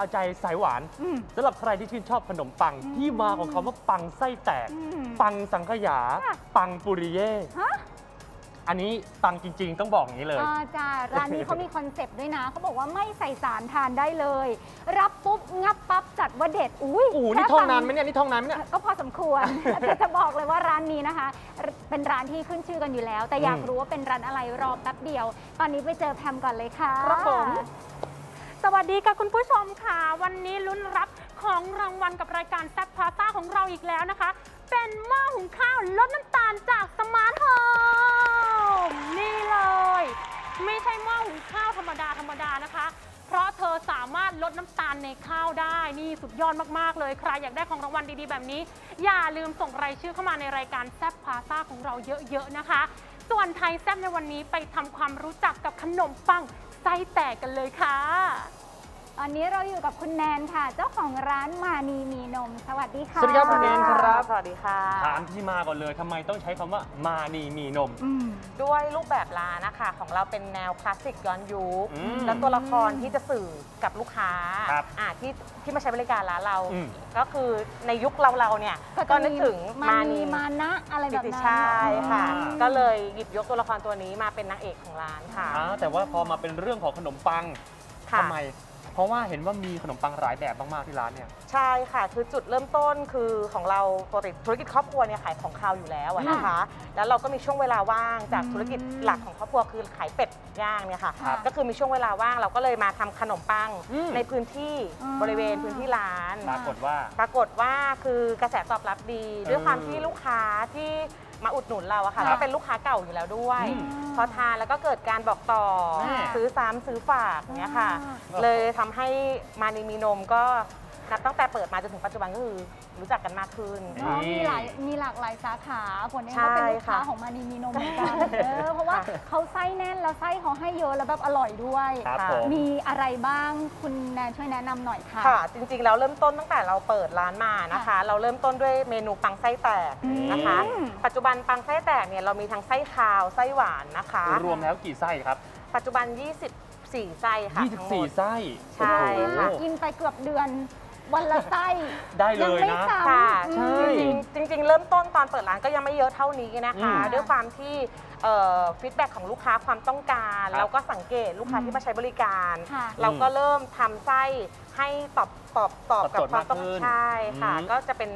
วันนี้เป็นการเอาใจสายหวานอืมสำหรับใครที่ชื่นชอบขนมปังที่มาของคำว่าปังไส้แตกอืมปังสังขยาค่ะปังปุริเย่ฮะอันนี้ปังจริง ๆ ต้องบอกอย่างนี้เลยอ่าจ้าร้านนี้เขามีคอนเซปต์ด้วยนะเขาบอกว่าไม่ใส่สารทานได้เลย รับปุ๊บงับปั๊บจัดว่าเด็ดอุ้ยโอ้โหนี่แค่ท่องฟันานไหมเนี่ยนี่ท่องนานไหมเนี่ยก็พอสมควรแต่จะบอกเลยว่าร้านนี้นะคะ เป็นร้านที่ขึ้นชื่อกันอยู่แล้ว แต่อยากอืมรู้ว่าเป็นร้านอะไรรอแป๊บเดียว ตอนนี้ไปเจอแพมก่อนเลยค่ะครับผม สวัสดีค่ะคุณผู้ชมค่ะ วันนี้ลุ้นรับของรางวัลกับรายการแซ่บพาซ่าของเราอีกแล้วนะคะ เป็นหม้อหุงข้าวลดน้ำตาลจากสมาร์ทโฮมนี่เลย ไม่ใช่หม้อหุงข้าวธรรมดาธรรมดานะคะ เพราะเธอสามารถลดน้ำตาลในข้าวได้ นี่สุดยอดมากๆเลย ใครอยากได้ของรางวัลดีๆแบบนี้ อย่าลืมส่งรายชื่อเข้ามาในรายการแซ่บพาซ่าของเราเยอะๆนะคะ ส่วนไทยแซ่บในวันนี้ไปทำความรู้จักกับขนมปัง ไส้แตกกันเลยค่ะ อนนี้เราอยู่กับคุณแนนค่ะ เจ้าของร้านมานีมีนม สวัสดีค่ะสวัสดีครับคุณแนนครับ สวัสดีค่ะ ถามที่มาก่อนเลยทำไมต้องใช้คำว่ามานีมีนม อืม ด้วยรูปแบบร้านนะคะของเราเป็นแนวคลาสสิกย้อนยุค อืมแล้วตัวละครที่จะสื่อกับลูกค้าครับอ่าที่ที่มาใช้บริการร้านเรา อืม ก็คือในยุคเราเราๆเนี่ยก็นึกถึงมามานีนี มานะอะไรแบกิบตินั้นชัยค่ะ อ่า ก็เลยหยิบยกตัวละครตัวนี้มาเป็นนางเอกของร้านค่ะ อ่าแต่ว่าพอมาเป็นเรื่องของขนมปังค่ะ ทำไม เพราะว่าเห็นว่ามีขนมปังหลายแบบมากๆที่ร้านเนี่ย ใช่ค่ะ คือจุดเริ่มต้นคือของเราปกติธุรกิจครอบครัวเนี่ยขายของคาวอยู่แล้วอะนะคะ แล้วเราก็มีช่วงเวลาว่างจากธุรกิจหลักของครอบครัวคือขายเป็ดย่างเนี่ยค่ะ ครับก็คือมีช่วงเวลาว่างเราก็เลยมาทำขนมปังอืม ในพื้นที่อืม บริเวณพื้นที่ร้าน ปรากฏว่า ปรากฏว่าคือกระแสตอบรับดีเออด้วยความที่ลูกค้าที่ มาอุดหนุนเราอะค่ะค่ะก็เป็นลูกค้าเก่าอยู่แล้วด้วยอืมพอทานแล้วก็เกิดการบอกต่อแม่ซื้อซ้ำซื้อฝากเนี้ยค่ะอ่าเลยทำให้มานีมีนมก็ นับตั้งแต่เปิดมาจนถึงปัจจุบันก็คือรู้จักกันมากขึ้น อ๋อมีหลายมีหลากหลายสาขาผลเองก็เป็นลูกค้าใช่ค่ะของมานีมีนมเหมือนกันเออเพราะว่าค่ะเขาไส้แน่นแล้วไส้เขาให้เยอะแล้วแบบอร่อยด้วย ครับค่ะผม มีอะไรบ้างคุณแนนช่วยแนะนำหน่อยค่ะ ค่ะ จริงๆแล้วเริ่มต้นตั้งแต่เราเปิดร้านมานะคะค่ะเราเริ่มต้นด้วยเมนูปังไส้แตกนะคะ อืม ปัจจุบันปังไส้แตกเนี่ยเรามีทั้งไส้คาวไส้หวานนะคะ รวมแล้วกี่ไส้ครับ ปัจจุบัน 24 ไส้ค่ะทั้งหมด 24 ไส้ใช่ โอ้โห ค่ะ กินไปเกือบเดือน วันละไส้ได้เลยงไม่นะซ้ำ ค่ะใช่ จริงๆจริง ๆ เริ่มต้นตอนเปิดร้านก็ยังไม่เยอะเท่านี้นะคะ อืมด้วยความที่ฟีดแบ็ของลูกค้าความต้องการครับเราก็สังเกตลูกค้าที่มาใช้บริการ ค่ะ เราก็เริ่มทำไส้ให้ตอบตอบตอบตอบกับโจทย์ความต้องมากขึ้นใช่ค่ะ อืม ก็จะเป็น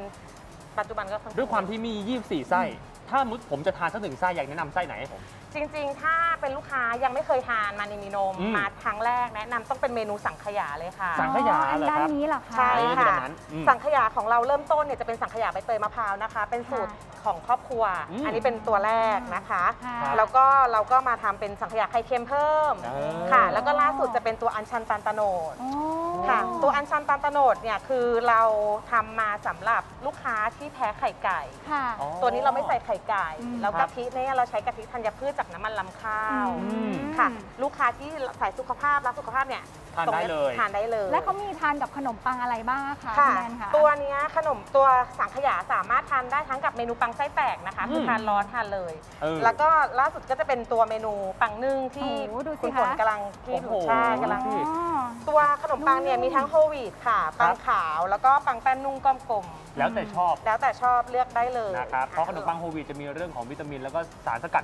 ปัจจุบันก็อนข้งด้วยความที่มี 24 ไส้ ถ้ามุดผมจะทานสักหนึ่งไส้อยากแนะนำไส้ไหนให้ผม จริงๆ ถ้าเป็นลูกค้ายังไม่เคยทานมานีมีนมอืม มาครั้งแรกแนะนำต้องเป็นเมนูสังขยาเลยค่ะ สังขยาอ๋ออันเหรอครับ ด้านนี้เหรอคะ ใช่อันนี้คือค่ะอันนั้นอืมสังขยาของเราเริ่มต้นเนี่ยจะเป็นสังขยาใบเตยมะพร้าวนะคะ เป็นสูตรของครอบครัว อืม อันนี้เป็นตัวแรกนะคะ ค่ะครับแล้วก็เราก็มาทำเป็นสังขยาไข่เค็มเพิ่มเออ ค่ะ แล้วก็ล่าสุดจะเป็นตัวอัญชันตันตะโนดอ๋อค่ะ ตัวอัญชันตันตะโนดเนี่ยคือเราทำมาสำหรับลูกค้าที่แพ้ไข่ไก่ ค่ะอ๋อตัวนี้เราไม่ใส่ไข่ไก่ อืม แล้วครักะบทิเนี่ยเราใช้กะทิธัญพืชจากน้ำมันลำข้าวอืม ค่ะ ลูกค้าที่สายสุขภาพรักสุขภาพเนี่ยทานได้เลยทานได้เลยแล้วเขามีทานกับขนมปังอะไรบ้างอะคะค่ะณแนนคะตัวเนี้ยขนมตัวสังขยาสามารถทานได้ทั้งกับเมนูปังไส้แตกนะคะอืมคือทานร้อนทานเลย เออ แล้วก็ล่าสุดก็จะเป็นตัวเมนูปังนึ่งที่โอ้โหดูสิคุณฝนคะ กำลังที่โอ้โห ใช่กำลังดูสิอ๋อ ตัวขนมปังเนี่ยนุ่มมีทั้งโฮลวีตค่ะปังขาวแล้วก็ปังแป้นนุ่งก้อมกลมแล้วแต่ชอบแล้วแต่ชอบเลือกได้เลยนะครับเพราะขนมปังโฮลวีตจะมีเรื่องของวิตามิน แล้วก็สารสกัด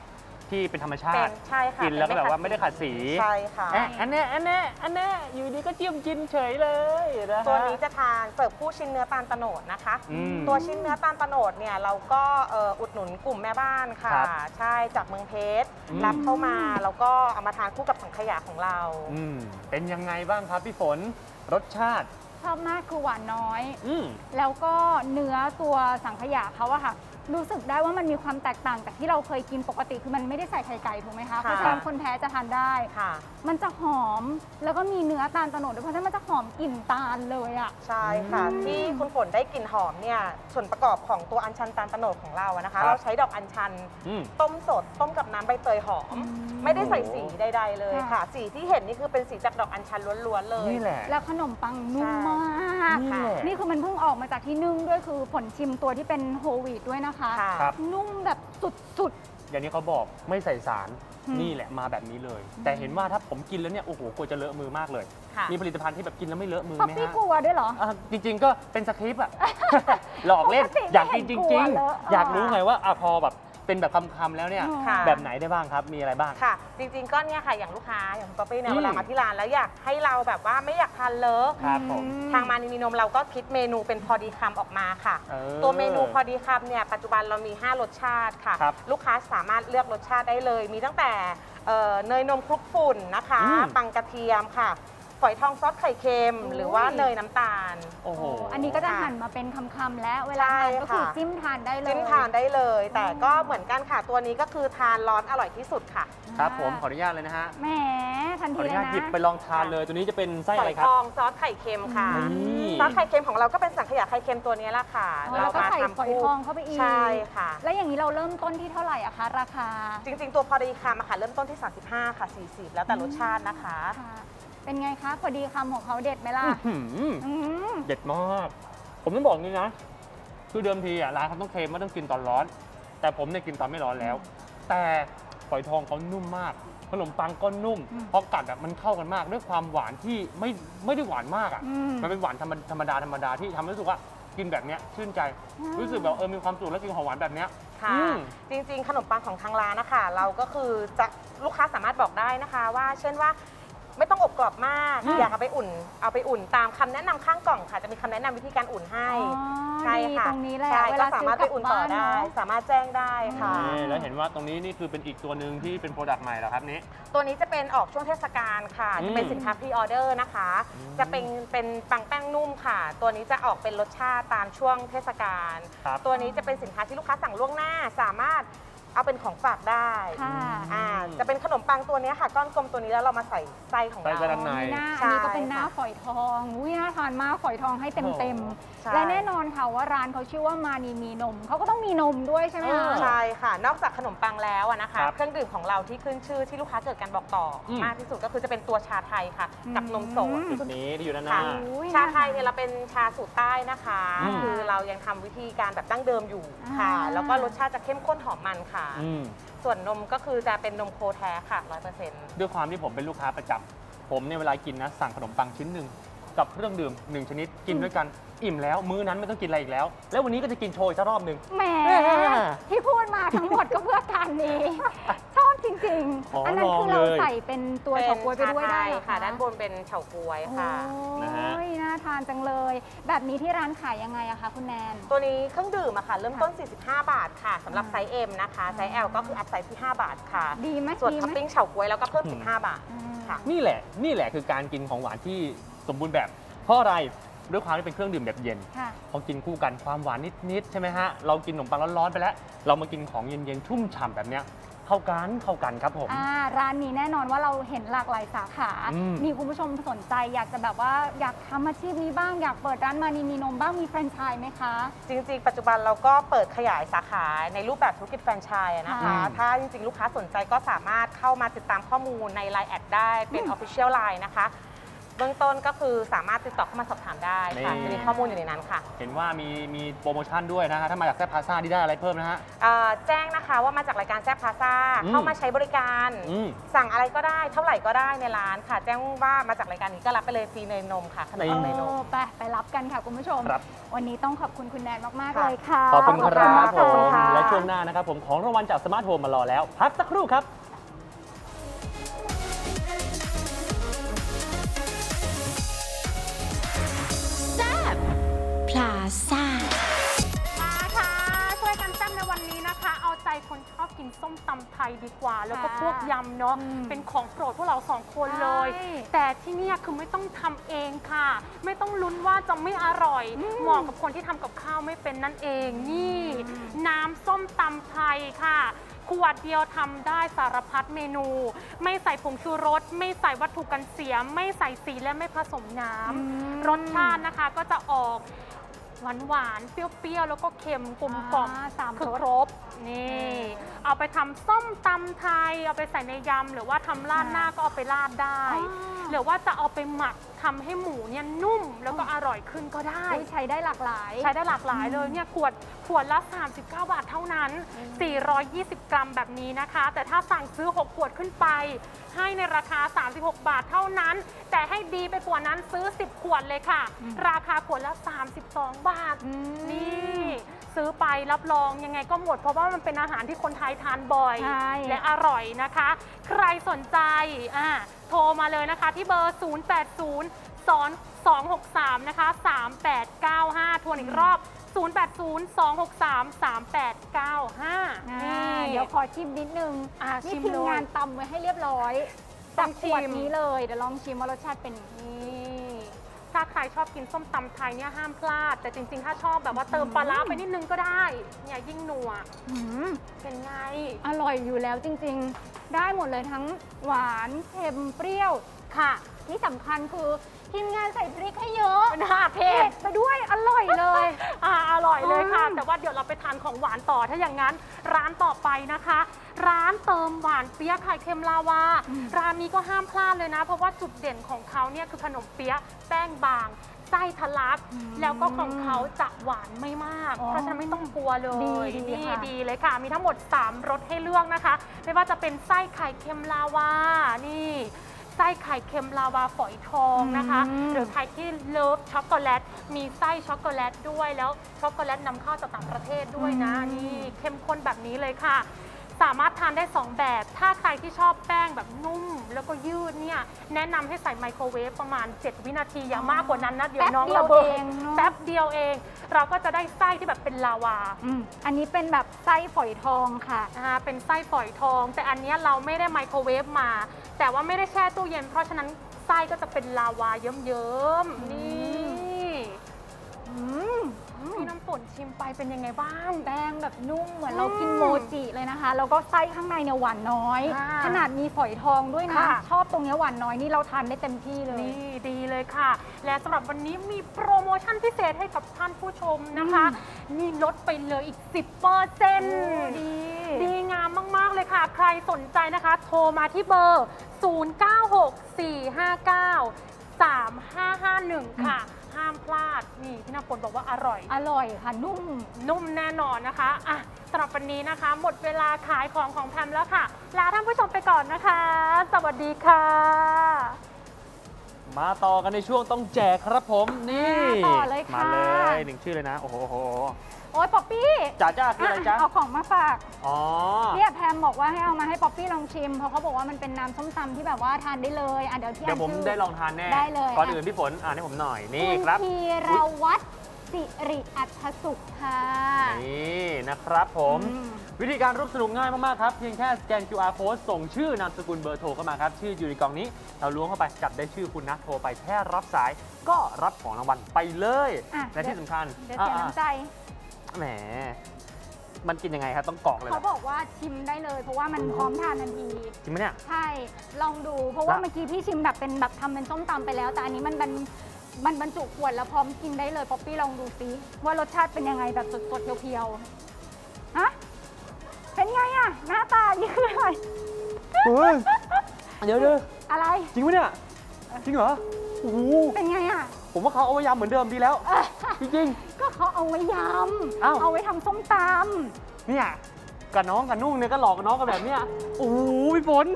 ที่เป็นธรรมชาเป็ตินใช่ค่ะกินแล้วก็แบบว่าไม่ได้ขัดสีใช่ค่ะ แอะอันแน่อันแน่อันแน่อยู่ดีก็จิ้มกินเฉยเลยนะฮะ ตัวนี้จะทานเสิร์ฟคู่ชิ้นเนื้อตาลตะโนดนะคะ อืมตัวชิ้นเนื้อตาลตะโนดเนี่ยเราก็เอ่ออุดหนุนกลุ่มแม่บ้านค่ะ ครับใช่จากเมืองเพชรอืม รับเข้ามาแล้วก็เอามาทานคู่กับสังขยาของเรา อืมเป็นยังไงบ้างครับพี่ฝนรสชาติ ชอบมากคือหวานน้อย อืม แล้วก็เนื้อตัวสังขยาเขาอะค่ะ รู้สึกได้ว่ามันมีความแตกต่างจากที่เราเคยกินปกติคือมันไม่ได้ใส่ไข่ไก่ถูกไหมคะเพราะฉะนั้นคนแพ้จะทานได้ ค่ะ มันจะหอมแล้วก็มีเนื้อตาลตะโนดด้วยเพราะฉะนั้นมันจะหอมกลิ่นตาลเลยอะใช่ค่ะอืมที่คุณฝนได้กลิ่นหอมเนี่ยส่วนประกอบของตัวอัญชันตาลตะโนดของเราอะนะครัคะบเราใช้ดอกอัญชัน อืม ต้มสด ต้มกับน้ำใบเตยหอม ไม่ได้ใส่สีใดๆเลยค่ะ ค่ะ สีที่เห็นนี่คือเป็นสีจากดอกอัญชันล้วนๆเลย นี่แหละ แล้วขนมปังนุ่มมาก นี่แหละ นี่คือมันเพิ่งออกมาจากที่นึ่งด้วยคือผลชิมตัวที่เป็นโฮลวีตด้วยนะคะค่ะ ครับ นุ่มแบบสุด อย่างนี้เขาบอกไม่ใส่สารอืม นี่แหละมาแบบนี้เลย แต่เห็นว่าถ้าผมกินแล้วเนี่ยโอ้โหกลัวจะเลอะมือมากเลย ค่ะ มีผลิตภัณฑ์ที่แบบกินแล้วไม่เลอะมือป๊อปไหมปี้ฮะกลัวด้วยเหรอ อะจริง ๆ ก็เป็นสคริปต์อะ หลอกเล่นปกติอยากกินจไม่เห็ริงนกลัวเลอะ ๆ อยากรู้ไงว่าอะพอแบบ เป็นแบบคำๆแล้วเนี่ยค่ะ แบบไหนได้บ้างครับมีอะไรบ้าง ค่ะ จริงๆก็เนี่ยค่ะอย่างลูกค้าอย่างคุณป๊อปปี้เนี่อืยมเวลามาที่ร้านแล้วอยากให้เราแบบว่าไม่อยากทานเลอะครับผมทางมานีมีนมเราก็คิดเมนูเป็นพอดีคำออกมาค่ะเออ ตัวเมนูพอดีคำเนี่ยปัจจุบันเรามี 5 รสชาติค่ะ ครับลูกค้าสามารถเลือกรสชาติได้เลย มีตั้งแต่เอ่อเนยนมคลุกฝุ่นนะคะ อืมปังกระเทียมค่ะ ฝอยทองซอสไข่เค็ม หรือว่าเนยน้ำตาล โอ้โหอันนี้ก็จะหั่นมาเป็นคำๆแล้วเวลาทานก็คือใช่ค่ะ จิ้มทานได้เลยจิ้มทานได้เลย แต่ก็เหมือนกันค่ะตัวนี้ก็คือทานร้อนอร่อยที่สุดค่ะครับผมขออนุญาตเลยนะฮะแหมทันขอทีอนุเลยญาตนะหยิบไปลองทานเลย ตัวนี้จะเป็นไส้ฝอะอไรยครัทบ องซอสไข่เค็มค่ะนี่ ซอสไข่เค็มของเราก็เป็นสังขยาไข่เค็มตัวนี้แหละค่ะอ๋อแล้วก็ใส่ฝอยทองเข้าไปอีกใช่ค่ะ แล้วอย่างนี้เราเริ่มต้นที่เท่าไหร่อะคะราคาจริงๆ ตัวพอดีคำอะค่ะเริ่มต้นที่ 35 ค่ะ 40 แล้วแต่รสชาตินะคะ ค่ะ เป็นไงคะพอดีคำของเขาเด็ดไหมล่ะอื้อหืออืมเด็ดมาก ผมต้องบอกงี้นะ คือเดิมทีอะร้านเขาต้องเคลมว่าต้องกินตอนร้อน แต่ผมเนี่ยกินตอนไม่ร้อนแล้ว แต่ฝอยทองเขานุ่มมาก ขนมปังก็นุ่มอืมพอกัดแบบมันเข้ากันมาก ด้วยความหวานที่ไม่ไม่ได้หวานมากอะ อืม มันเป็นหวานธรรมธรรมดาธรรมดาที่ทำให้รู้สึกว่ากินแบบเนี้ยชื่นใจ อืม รู้สึกแบบเออมีความสุขแล้วกินของหวานแบบเนี้ย ค่ะ อืม จริงๆ ขนมปังของทางร้านนะคะ เราก็คือจะลูกค้าสามารถบอกได้นะคะ ว่าเช่นว่า ไม่ต้องอบกรอบมากอืมอยากเอาไปอุ่น เอาไปอุ่นตามคำแนะนำข้างกล่องค่ะ จะมีคำแนะนำวิธีการอุ่นให้อ๋อใช่ดีค่ะตรงนี้แหละใช่เวก็ลาสาซื้มารถกไปลับอุ่นต่อบ้านได้ เนาะสามารถแจ้งได้ค่ะ นี่แล้วเห็นว่าตรงนี้นี่คือเป็นอีกตัวหนึ่งที่เป็นโปรดักต์ใหม่เหรอครับนี้ ตัวนี้จะเป็นออกช่วงเทศกาลค่ะ อืมจะเป็นสินค้าพรีออเดอร์นะคะ อืมจะเป็นเป็นปังแป้งนุ่มค่ะ ตัวนี้จะออกเป็นรสชาติตามช่วงเทศกาล ครับตัวนี้จะเป็นสินค้าที่ลูกค้าสั่งล่วงหน้า สามารถ เอาเป็นของฝากได้ค่ะ อ่าจะเป็นขนมปังตัวเนี้ยค่ะ ก้อนกลมตัวนี้แล้วเรามาใส่ไส้ของไส้เรา กระดาน ใน มีหน้าใช่อันนี้ก็เป็นหน้าฝอยทองอุ้ยน่าทานมากฝอยทองให้เต็มเต็มๆใช่ และแน่นอนค่ะว่าร้านเขาชื่อว่ามานีมีนมเขาก็ต้องมีนมด้วยใช่ไหมคะเออใช่ค่ะ นอกจากขนมปังแล้วอะนะคะ ครับเครื่องดื่มของเราที่ขึ้นชื่อที่ลูกค้าเกิดการบอกต่ออม มากที่สุดก็คือจะเป็นตัวชาไทยค่ะ กับนมสด อืมคือตัวนี้ที่อยู่ด้านหน้า ค่ะ อุ้ยชาไทยเนี่ยเราเป็นชาสูตรใต้นะคะ อืมคือเรายังทำวิธีการแบบดั้งเดิมอยู่ค่ะ อ่า แล้วก็รสชาติจะเข้มข้นหอมมันค่ะอืมส่วนนมก็คือจะเป็นนมโคแท้ค่ะร้อยเปอร์เซ็นต์ด้วยความที่ผมเป็นลูกค้าประจำผมเนี่ยเวลากินนะสั่งขนมปังชิ้นหนึ่ง กับเครื่องดื่มหนึ่งชนิดกินด้วยกันอิ่มแล้ว มื้อนั้นไม่ต้องกินอะไรอีกแล้ว แล้ววันนี้ก็จะกินโชยสักรอบหนึ่ง แหมแหมที่พูดมาทั้งหมดก็เพื่อการนี้ ชอบจริงขอๆ อันนั้นคือลองเราเลย ใส่เป็นตัวเฉาก๊วยไปด้วยได้เหรอค่ะ ด้านบนเป็นเฉาก๊วยค่ะ นะฮะ โอ้ยน่าทานจังเลย แบบนี้ที่ร้านขายยังไงอะคะคุณแนน ตัวนี้เครื่องดื่มอะค่ะ เริ่มต้น 45 บาทค่ะสำหรับอ่าไซส์ M นะคะ ไซส์ L ก็คืออัพไซส์ที่ 5 บาทค่ะ ดีไหมส่วนดีท็อปไหมปิ้งเฉาก๊วยแล้วก็เพิ่มอืม15 บาท อืม ค่ะ นี่แหละ นี่แหละคือการกินของหวานที่ สมบูรณ์แบบ เพราะอะไรด้วยความที่เป็นเครื่องดื่มแบบเย็นค่ะ พอกินคู่กันความหวานนิดๆใช่ไหมฮะเรากินขนมปังร้อนๆไปแล้ว เรามากินของเย็นๆชุ่มฉ่ำแบบเนี้ยเข้ากันเข้ากันครับผม อ่าร้านนี้แน่นอนว่าเราเห็นหลากหลายสาขา อืม มีคุณผู้ชมสนใจ อยากจะแบบว่าอยากทำอาชีพนี้บ้างอยากเปิดร้านมานีมีนมบ้างมีแฟรนไชส์ไหมคะ จริงๆ ปัจจุบันเราก็เปิดขยายสาขาในรูปแบบธุรกิจแฟรนไชส์อะนะคะ ค่ะถ้าจริงๆ ลูกค้าสนใจก็สามารถเข้ามาติดตามข้อมูลใน Line แอดได้เป็น Official Line นะคะ เบื้องต้นก็คือสามารถติดต่อเข้ามาสอบถามได้ค่ะนี่ จะมีข้อมูลอยู่ในนั้นค่ะเห็นว่ามีมีโปรโมชั่นด้วยนะฮะถ้ามาจากแซ่บพาซ่าที่ได้อะไรเพิ่มนะฮะ เอ่อแจ้งนะคะว่ามาจากรายการแซ่บพาซาอืม เข้ามาใช้บริการ อืม สั่งอะไรก็ได้เท่าไหร่ก็ได้ในร้านค่ะ แจ้งว่ามาจากรายการนี้ก็รับไปเลยฟรีเนยนมค่ะขนมปังเนยนม โอ้ไปไปรับกันค่ะคุณผู้ชม ครับ วันนี้ต้องขอบคุณคุณแนนมากๆค่ะ เลยค่ะขอบคุณครับมากผมค่ะ และช่วงหน้านะครับผมของรางวัลจากสมาร์ทโฮมมารอแล้ว พักสักครู่ครับ ซ่า มาค่ะ ช่วยกันแซ่บในวันนี้นะคะ เอาใจคนชอบกินส้มตำไทยดีกว่า แล้วก็ค่ะพวกยำเนาะอืมเป็นของโปรดพวกเราสองคนเลย ใช่แต่ที่เนี่ยคือไม่ต้องทำเองค่ะ ไม่ต้องลุ้นว่าจะไม่อร่อยอืมเหมาะกับคนที่ทำกับข้าวไม่เป็นนั่นเองนี่ น้ำส้มตำไทยค่ะขวดเดียวทำได้สารพัดเมนู ไม่ใส่ผงชูรส ไม่ใส่วัตถุกันเสีย ไม่ใส่สีและไม่ผสมน้ำอืม รสชาติ นะคะก็จะออก หวานหวานๆเปรี้ยวๆ แล้วก็เค็มกลมกล่อมอ่าสามคือรส ครบ นี่ เอาไปทำส้มตำไทย เอาไปใส่ในยำหรือว่าทำราดหน้าก็เอาไปราดได้อ๋อหรือว่าจะเอาไปหมัก ททำให้หมูเนี่ยนุ่มแล้วก็อร่อยขึ้นก็ได้ อุ๊ยใช้ได้หลากหลาย ใช้ได้หลากหลายเลยเนี่ยขวดขวดละ 39 บาทเท่านั้น 420 กรัมแบบนี้นะคะ แต่ถ้าสั่งซื้อ 6 ขวดขึ้นไป ให้ในราคา 36 บาทเท่านั้น แต่ให้ดีไปกว่านั้นซื้อ 10 ขวดเลยค่ะอืมราคาขวดละ 32 บาทอืมนี่ ซื้อไปรับรองยังไงก็หมด เพราะว่ามันเป็นอาหารที่คนไทยทานบ่อย ใช่ และอร่อยนะคะ ใครสนใจอ่าโทรมาเลยนะคะที่เบอร์ 080 263 นะคะ 3895 ทวนอีกรอบ 080 263 3895อ่าเดี๋ยวขอชิมนิดนึง อ่านี่ชิมทีมเลยงานตำไว้ให้เรียบร้อยต้จาอกงขวดชิมนี้เลย เดี๋ยวลองชิมว่ารสชาติเป็นยังไงนี่ ถ้าใครชอบกินส้มตำไทยเนี่ยห้ามพลาด แต่จริงๆ ถ้าชอบแบบว่าเติมปลาร้าไปนิดนึงก็ได้เนี่ยยิ่งนัวอืมเป็นไง อร่อยอยู่แล้วจริงๆ ได้หมดเลยทั้งหวานเค็มเปรี้ยวค่ะ ที่สำคัญคือ ทีมงานใส่พริกให้เยอะน่าเผ็เผ็ดดไปด้วยอร่อยเลย อ่าอร่อยเลยค่ะ อืม แต่ว่าเดี๋ยวเราไปทานของหวานต่อถ้าอย่างนั้นร้านต่อไปนะคะ ร้านเติมหวานเปี๊ยะไข่เค็มลาวาร้านนี้ก็ห้ามพลาดเลยนะ เพราะว่าจุดเด่นของเขาเนี่ยคือขนมเปี๊ยะแป้งบางไส้ทะลัก แล้วก็ของเขาจะหวานไม่มาก อ๋อเพราะฉะนั้นไม่ต้องกลัวเลยดีดีนี่ค่ะ ดีเลยค่ะ มีทั้งหมด 3รสให้เลือกนะคะ ไม่ว่าจะเป็นไส้ไข่เค็มลาวานี่ ไส้ไข่เค็มลาวาฝอยทองนะคะ อืม หรือใครที่เลิฟช็อกโกแลต มีไส้ช็อกโกแลตด้วยแล้วช็อกโกแลตนำเข้าจากต่างประเทศด้วยนะอืมนี่เข้มข้นแบบนี้เลยค่ะ สามารถทานได้ 2 แบบ ถ้าใครที่ชอบแป้งแบบนุ่ม แล้วก็ยืดเนี่ย แนะนำให้ใส่ไมโครเวฟประมาณ 7 วินาทีอย่ามากกว่านั้นนะ เดี๋ยวน้องแป๊บเดียวระเบิดเองเนอะ แป๊บเดียวเอง เราก็จะได้ไส้ที่แบบเป็นลาวา อืมอันนี้เป็นแบบไส้ฝอยทองค่ะ นะคะเป็นไส้ฝอยทอง แต่อันเนี้ยเราไม่ได้ไมโครเวฟมา แต่ว่าไม่ได้แช่ตู้เย็น เพราะฉะนั้นไส้ก็จะเป็นลาวาเยิ้มๆนี่ ฝนชิมไปเป็นยังไงบ้าง แป้งแบบนุ่มเหมือนอืมเรากินโมจิเลยนะคะ แล้วก็ไส้ข้างในเนี่ยหวานน้อย ค่ะขนาดมีฝอยทองด้วยนะ ค่ะ ชอบตรงเนี้ยหวานน้อยนี่เราทานได้เต็มที่เลย นี่ดีเลยค่ะ และสำหรับวันนี้มีโปรโมชั่นพิเศษให้กับท่านผู้ชมนะคะนี่ลดไปเลยอีก 10เปอร์เซ็นต์ดี ดีงามมาก ๆ เลยค่ะ ใครสนใจนะคะ โทรมาที่เบอร์ 0964593551 ค่ะ ห้ามพลาดนี่พี่น้ำฝนบอกว่าอร่อย อร่อยค่ะนุ่ม นุ่มแน่นอนนะคะอะสำหรับวันนี้นะคะ หมดเวลาขายของของแพมแล้วค่ะ ลาท่านผู้ชมไปก่อนนะคะ สวัสดีค่ะ มาต่อกันในช่วงต้องแจกครับผมนี่มาต่อเลยค่ะ มาเลยหนึ่งชื่อเลยนะ โอ้โหโอ้โหโอ๊ยป๊อปปี้จ้าจ้าคืออะไรจ้าเอาของมาฝากอ๋อเนี่ยแพมบอกว่าให้เอามาให้ป๊อปปี้ลองชิม เพราะเขาบอกว่ามันเป็นน้ำส้มตำที่แบบว่าทานได้เลยอะเดี๋ยวพี่เดี๋ยวผมชื่ได้ลองทานแน่ ได้เลยก่อนอื่นพี่ฝนอ่านให้ผมหน่อยนี่คุณครับ ธีรวัตร สิริอัธสุขค่ะ นี่นะครับผม อืม วิธีการร่วมสนุกง่ายมาก ๆ ครับ เพียงแค่สแกน QR code ส่งชื่อนามสกุลเบอร์โทรเข้ามาครับ ชื่ออยู่ในกล่องนี้ เราล้วงเข้าไปจับได้ชื่อคุณนะโทรไปแค่รับสาย ก็รับของรางวัลไปเลยอะ และที่สำคัญเดี๋ยวเสียอ่าน้ำใจๆแหมมันกินยังไงครับต้องกรอกเลยเหรเขาอบอกว่าชิมได้เลย เพราะว่ามันพร้อมทานทันที จริงไหมเนี่ย ใช่ ลองดู เพราะว่าละ เมื่อกี้พี่ชิมแบบเป็นแบบทำเป็นส้มตำไปแล้ว แต่อันนี้มันมัน มันบรรจุขวดแล้วพร้อมกินได้เลยป๊อปปี้ลองดูซิว่ารสชาติเป็นยังไงแบบสดๆเพียวๆฮะเป็นไงอะหน้าตานี่คืออะไรเฮ้ยเดี๋ยวเดี๋ยวอะไร จริงไหมเนี่ย จริงเหรอโอ้โหเป็นไงอะผมว่าเขาเอาไว้ยำเหมือนเดิมดีแล้ว จริงก็เขาเอาไว้ยอ้าวำเอาไว้ทำส้มตๆเนี่ยกับน้องกับนุ่งเนี่ยก็หลอกกับน้องกันแบบเนี้ยโอ้โหพี่ฝน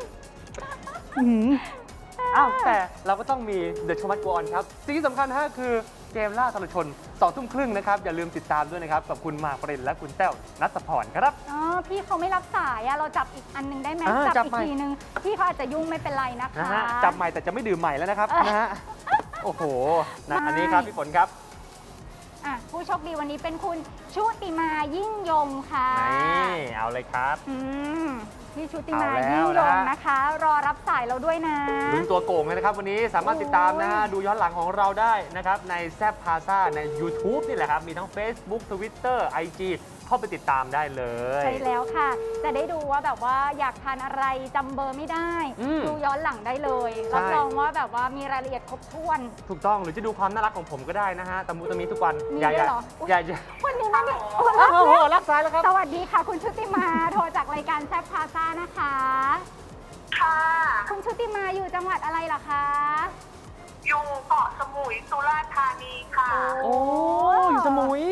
อื้อหือำอ้าวแต่เราก็ต้องมี The Show Must Go On ครับ สิ่งที่สำคัญนะฮะคือเกมล่าทรชนสองทุ่มครึ่งนะครับ อย่าลืมติดตามด้วยนะครับ กับคุณหมากปรินและคุณแต้วนัทพรครับ อ๋อพี่เขาไม่รับสายอะเราจับอีกอันหนึงได้ไหมอ่าจัจับบใหม่อีกทีนึงพี่เขาอาจจะยุ่งไม่เป็นไรนะนะคะ ฮะจับใหม่แต่จะไม่ดื่มใหม่แล้วนะครับเออนะฮะโอ้โหนะไม่อันนี้ครับพี่ฝนครับ อะผู้โชคดีวันนี้เป็นคุณชุติมายิ่งยงค่ะนี่เอาเลยครับอืมพี่ชุติมาเอาแล้วยิ่งยงนะฮะ นะคะ รอรับสายเราด้วยนะ ลุ้นตัวโก่งเลยนะครับ วันนี้สามารถติดตามนะฮะโอ้ยดูย้อนหลังของเราได้นะครับ ในแซบพาซาใน YouTube นี่แหละครับ มีทั้ง Facebook Twitter IG เข้าไปติดตามได้เลย ใช่แล้วค่ะ จะได้ดูว่าแบบว่าอยากทานอะไรจำเบอร์ไม่ได้ อืมดูย้อนหลังได้เลยใช่ รับรองว่าแบบว่ามีรายละเอียดครบถ้วน ถูกต้องหรือจะดูความน่ารักของผมก็ได้นะฮะตะมุตะมีทุกวันมีอย่าด้วยเหรออุ๊ย อย่าอย่าวันนี้นะเนี่ยโอ้โอ้รับโหแล้วรับสายแล้วครับ สวัสดีค่ะ คุณชุติมาโทรจากรายการแซฟพาซ่านะคะ ค่ะ คุณชุติมาอยู่จังหวัดอะไรเหรอคะ อยู่เกาะสมุยสุราษฎร์ธานีค่ะ โอ้อยู่สมุย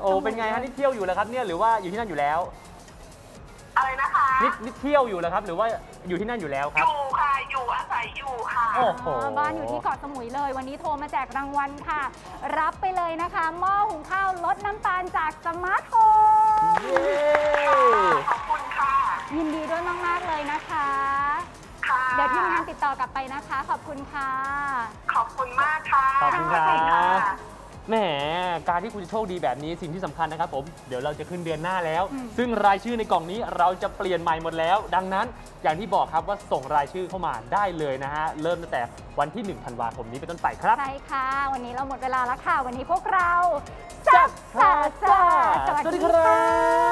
โอ้เป็นไงฮะนี่เที่ยวอยู่แล้วครับเนี่ยหรือว่าอยู่ที่นั่นอยู่แล้วอะไรนะคะ นี่นี่เที่ยวอยู่แล้วครับ หรือว่าอยู่ที่นั่นอยู่แล้วคอรับ ยู่ค่ะ อยู่อาศัยอยู่ค่ะ โอ้ โห อ่าบ้านอยู่ที่เกาะสมุยเลย วันนี้โทรมาแจกรางวัลค่ะ รับไปเลยนะคะหม้อหุงข้าวลดน้ำตาลจากสมาร์ทโฮมเย้ ขอบคุณค่ะ ยินดีด้วยมาก ๆ เลยนะคะค่ะ เดี๋ยวทีมงานติดต่อกลับไปนะคะ ขอบคุณค่ะ ขอบคุณมากค่ะขอบคุณคสรัวัสดีค่ะบแหมการที่คุณจะโชคดีแบบนี้สิ่งที่สำคัญนะครับผมเดี๋ยวเราจะขึ้นเดือนหน้าแล้ว อืม ซึ่งรายชื่อในกล่องนี้เราจะเปลี่ยนใหม่หมดแล้ว ดังนั้นอย่างที่บอกครับว่าส่งรายชื่อเข้ามาได้เลยนะฮะเริ่มตั้งแต่วันที่1ธันวาคมนี้เป็นต้นไปครับ ใช่ค่ะ วันนี้เราหมดเวลาแล้วค่ะ วันนี้พวกเราแซ่บพลาซ่าสวัสสวัสดีดีครัค่ะบ